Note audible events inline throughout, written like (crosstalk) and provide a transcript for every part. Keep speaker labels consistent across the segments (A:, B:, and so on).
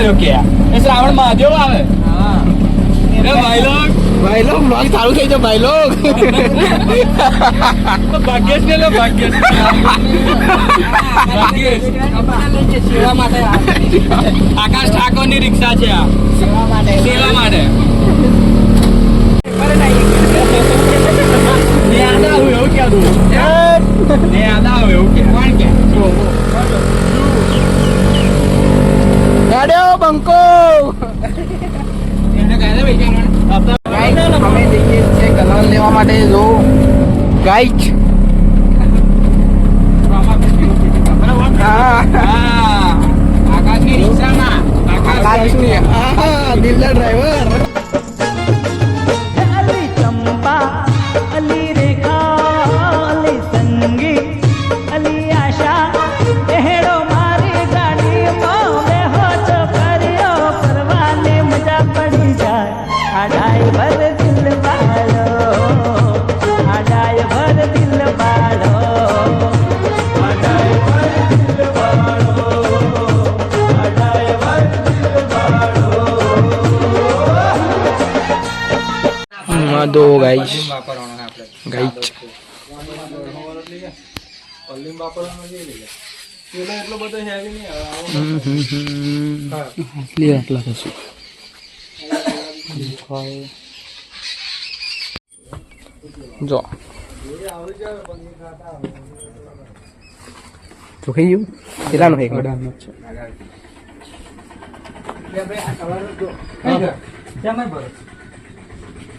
A: કર્યો કે એ શ્રાવણ મહાદેવ આવે આકાશ ઠાકોર ની રિક્ષા છે આ
B: સેવા માટે સેવા
A: માટે હું એવું ક્યાં
C: દઉં લેવા માટે લો ગાઈચ
A: (laughs)
C: હા દો ગાઈસ
A: ગાઈસ આટલા થશે
C: જો ચોખાઈ ગયું કેટલાનો છે
A: કડાનો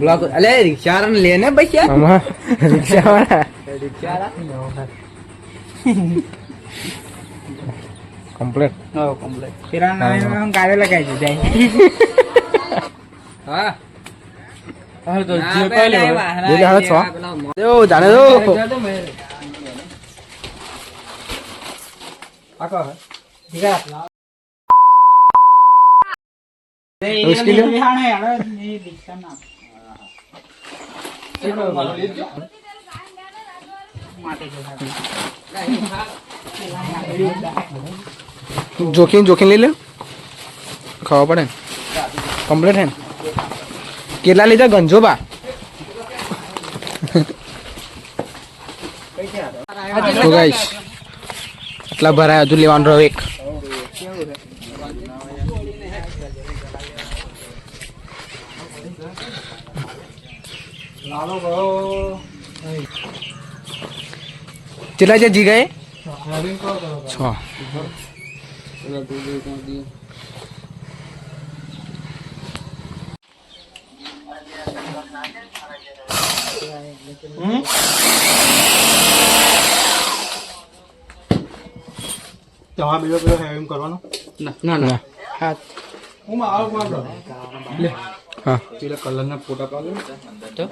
B: બ્લોક અલે રિક્ષા વાળા લે ને પછી
C: રિક્ષા વાળા
B: રિક્ષા
D: વાળા
C: કમ્પ્લેટ હા છે
E: ये लिखा ना
C: जोखिम जोखिम ले ले खाओ पड़े कम्प्लीट है केला ले जा गंजो बा
B: તો ગાઈશ
C: આટલા ભરાયા હતું કેટલા છે જીગાએ
D: છ જવા બીજો પેલો એમ કરવાનો
B: ના ના
C: હાથ
D: હું મારો
B: લે
C: હા
D: પેલા કલરના ફોટા પાડો તો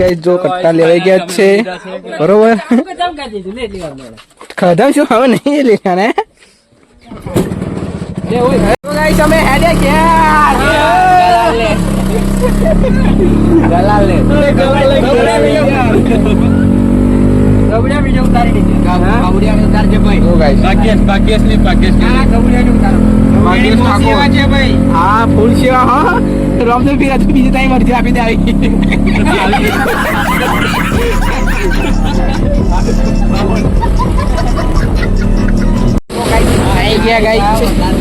C: ગાઈસ જો કટ્ટા લેવાઈ ગયા છે
B: બરોબર
C: ખાધા શું હવે નહીં લેવાના
B: એ ઓય
C: ગાઈસ અમે હેડે ગયા
B: ગલાલે ગલાલે ગલાલે ગવડિયા વિડિયો ઉતારી દીધી ગવડિયા ઉતાર છે ભાઈ
C: ઓ ગાઈસ
A: ભાગ્યેશ ભાગ્યેશ ની ભાગ્યેશ હા
B: ગવડિયા ને ઉતારો
C: ભાગ્યેશ ઠાકોર
A: છે ભાઈ
C: હા ફૂલ સેવા હા રોમદેવ પીરા તો બીજી તાઈ મરજી આપી દે આવી ગયા ગાઈસ